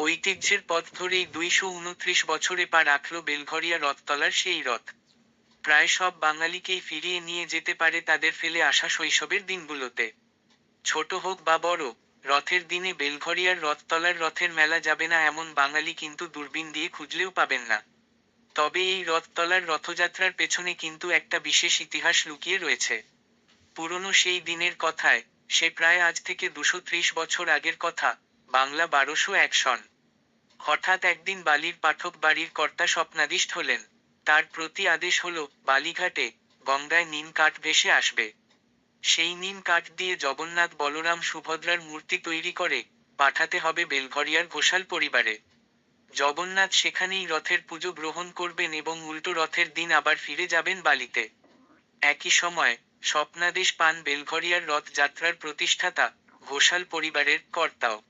ঐতিহ্যের পথ ধরেই দুইশো উনত্রিশ বছরে পা রাখল বেলঘরিয়া রথতলার সেই রথ। প্রায় সব বাঙালিকেই ফিরিয়ে নিয়ে যেতে পারে তাদের ফেলে আসা শৈশবের দিনগুলোতে। ছোট হোক বা বড়, রথের দিনে বেলঘরিয়ার রথতলার রথের মেলা যাবে না এমন বাঙালি কিন্তু দূরবীন দিয়ে খুঁজলেও পাবেন না। তবে এই রথতলার রথযাত্রার পেছনে কিন্তু একটা বিশেষ ইতিহাস লুকিয়ে রয়েছে। পুরনো সেই দিনের কথায়, সে প্রায় আজ থেকে দুশো বছর আগের কথা বাংলা বারোশো এক সন। হঠাৎ একদিন বালির পাঠক বাড়ির কর্তা স্বপ্নাদিষ্ট হলেন। তার প্রতি আদেশ হল, বালিঘাটে গঙ্গায় নিম কাঠ ভেসে আসবে। সেই নিম কাঠ দিয়ে জগন্নাথ বলরাম সুভদ্রার মূর্তি তৈরি করে পাঠাতে হবে বেলঘরিয়ার ঘোষাল পরিবারে। জগন্নাথ সেখানেই রথের পুজো গ্রহণ করবেন এবং উল্টো রথের দিন আবার ফিরে যাবেন বালিতে। একই সময় স্বপ্নাদেশ পান বেলঘরিয়ার রথযাত্রার প্রতিষ্ঠাতা ঘোষাল পরিবারের কর্তাও।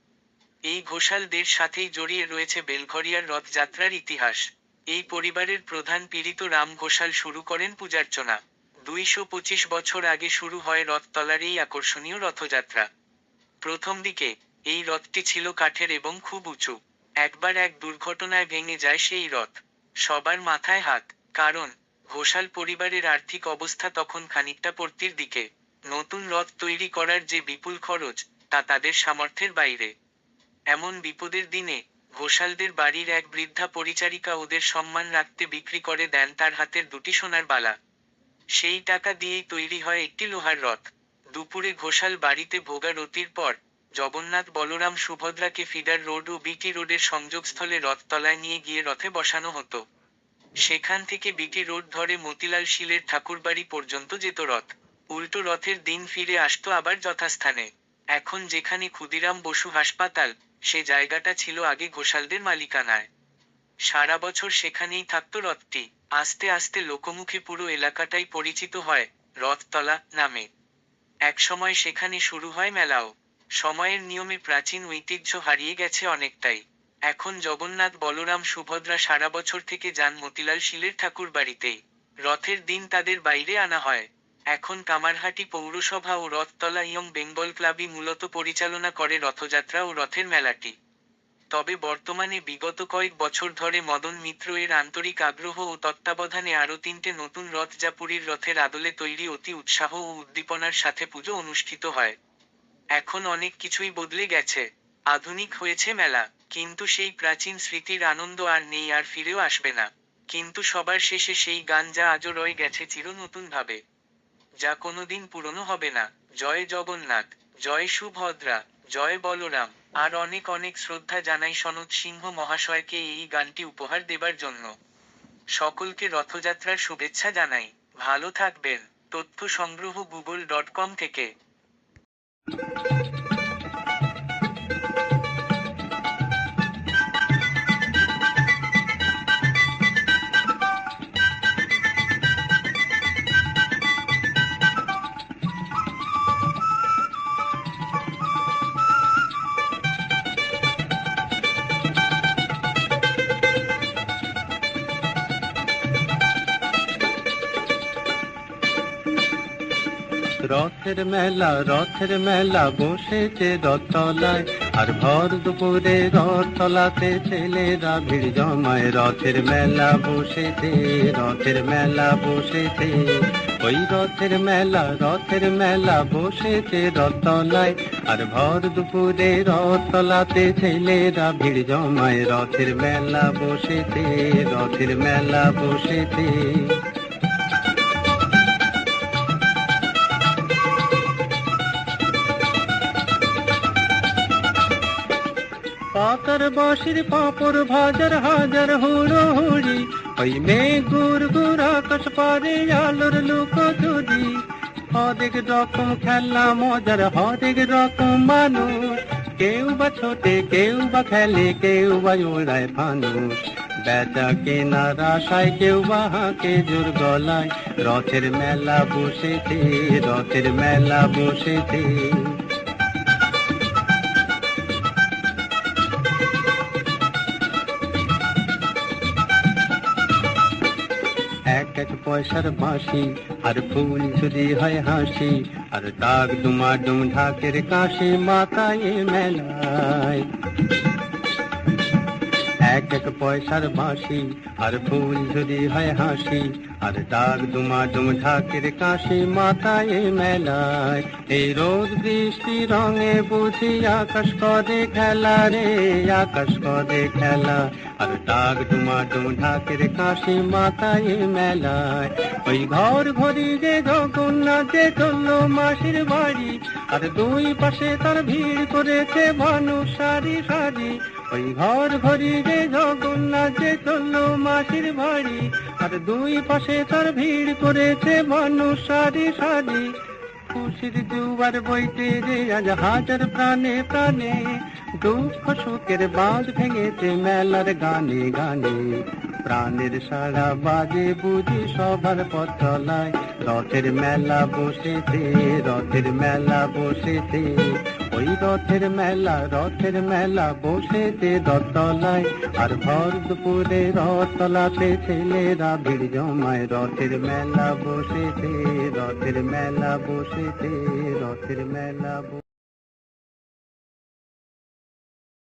এই ঘোষালদের সাথেই জড়িয়ে রয়েছে বেলঘরিয়ার রথযাত্রার ইতিহাস। এই পরিবারের প্রধান পীড়িত রাম ঘোষাল শুরু করেন পূজার্চনা। দুইশো পঁচিশ বছর আগে শুরু হয় রথতলার এই আকর্ষণীয় রথযাত্রা। প্রথম দিকে এই রথটি ছিল কাঠের এবং খুব উঁচু। একবার এক দুর্ঘটনায় ভেঙে যায় সেই রথ। সবার মাথায় হাত, কারণ ঘোষাল পরিবারের আর্থিক অবস্থা তখন খানিকটা পড়তির দিকে। নতুন রথ তৈরি করার যে বিপুল খরচ, তা তাদের সামর্থ্যের বাইরে। এমন বিপদের দিনে ঘোষালদের বাড়ির এক বৃদ্ধা পরিচারিকা ওদের সম্মান রাখতে বিক্রি করে দেন তার হাতের দুটি সোনার বালা। সেই টাকা দিয়েই তৈরি হয় একটি লোহার রথ। দুপুরে ঘোষাল বাড়িতে ভোগারতির পর জগন্নাথ বলরাম সুভদ্রাকে ফিডার রোড ও বিটি রোডের সংযোগস্থলে রথতলায় নিয়ে গিয়ে রথে বসানো হতো। সেখান থেকে বিটি রোড ধরে মতিলাল শিলের ঠাকুরবাড়ি পর্যন্ত যেত রথ। উল্টো রথের দিন ফিরে আসতো আবার যথাস্থানে। এখন যেখানে ক্ষুদিরাম বসু হাসপাতাল, সে জায়গাটা ছিল আগে ঘোষালদের মালিকানায়। সারা বছর সেখানেই থাকতো রথটি। আস্তে আস্তে লোকমুখে পুরো এলাকাটাই পরিচিত হয় রথতলা নামে। একসময় সেখানে শুরু হয় মেলাও। সময়ের নিয়মে প্রাচীন ঐতিহ্য হারিয়ে গেছে অনেকটাই। এখন জগন্নাথ বলরাম সুভদ্রা সারা বছর থেকে যান মতিলাল শিলের ঠাকুর বাড়িতেই রথের দিন তাদের বাইরে আনা হয়। এখন কামারহাটি পৌরসভা ও রথতলা ইয়ং বেঙ্গল ক্লাবই মূলত পরিচালনা করে রথযাত্রা ও রথের মেলাটি। তবে বর্তমানে বিগত কয়েক বছর ধরে মদন মিত্র এর আন্তরিক আগ্রহ ও তত্ত্বাবধানে আরও তিনটে নতুন রথ যা পুরীর রথের আদলে তৈরি অতি উৎসাহ ও উদ্দীপনার সাথে পুজো অনুষ্ঠিত হয়। এখন অনেক কিছুই বদলে গেছে। আধুনিক হয়েছে মেলা, কিন্তু সেই প্রাচীন স্মৃতির আনন্দ আর নেই, আর ফিরেও আসবে না। কিন্তু সবার শেষে সেই গান যা আজও রয়ে গেছে চির নতুন ভাবে যা কোনোদিন পুরনো হবে না। জয় জগন্নাথ, জয় সুভদ্রা, জয় বলরাম। আর অনেক অনেক শ্রদ্ধা জানাই সনদ সিংহ মহাশয়কে এই গানটি উপহার দেবার জন্য। সকলকে রথযাত্রার শুভেচ্ছা জানাই। ভালো থাকবেন। তথ্য সংগ্রহ গুগল ডট কম থেকে। রথের মেলা রথের মেলা বসেছে রথতলায়। আর ভর দুপুরে রথতলাতে ছেলেরা ভিড় জমায়। রথের মেলা বসেছে, রথের মেলা বসেছে। ওই রথের মেলা রথের মেলা বসেছে রথতলায়। আর ভর দুপুরে রথতলাতে ছেলেরা ভিড় জমায়। রথের মেলা বসেছে, রথের মেলা বসেছে। পাতার বাঁশির পাপড় ভাজার হাজার হুড়ো হুড়ি। ওই মেঘ গুর গুর আকাশ পারে আলোর লুক চুরি হরেক রকম খেলা মজার হরেক রকম মানুষ। কেউ বা ছোটে, কেউ বা খেলে, কেউ বা ওড়ায় ফানুষ। বেচা কেনার আশায় কেউ বা হাঁকে জোর গলায়। রথের মেলা বসেছে, রথের মেলা বসেছে। পয়সার বাঁশি আর ফুল যদি হয় হাসি আর দাগ দুমা ঢাকের কাশি মাথায় মেলায়। এক এক পয়সার বাঁশি, আর ফুল যদি হয় হাসি, আর ডাক দুমা দুম ঢাকের কাশি মাথায় মেলায়। এই রোদ বৃষ্টি রঙে বুঝি আকাশ করে খেলা রে, আকাশ করে খেলা। আর ডাক ডুমা ডুম ঢাকের কাশি মাথায় মেলায়। ওই ঘর ঘড়ি যে জগন্নাথে চলল মাসির বাড়ি, আর দুই পাশে তার ভিড় করেছে মানুষ সারি সারি। ওই ঘর ঘরি যে জগন্নাথে চলল মাসির বাড়ি। আর দুই পাশে তার ভিড় করেছে মানুষ সারি সারি। খুশির দুবার বইতে যে আজ হাজার প্রাণে প্রাণে, দুঃখ সুখের বাঁধ ভেঙেছে মেলার গানে গানে। প্রাণের সারা বাজে বুঝি সবার পথলায় রথের মেলা বসেছে, রথের মেলা বসেছে। ওই রথের মেলা রথের মেলা বসেছে রথতলায় আর ভর দুপুরে রথতলাতে ছেলেরা ভিড় জমায়। রথের মেলা বসেছে, রথের মেলা বসেছে, রথের মেলা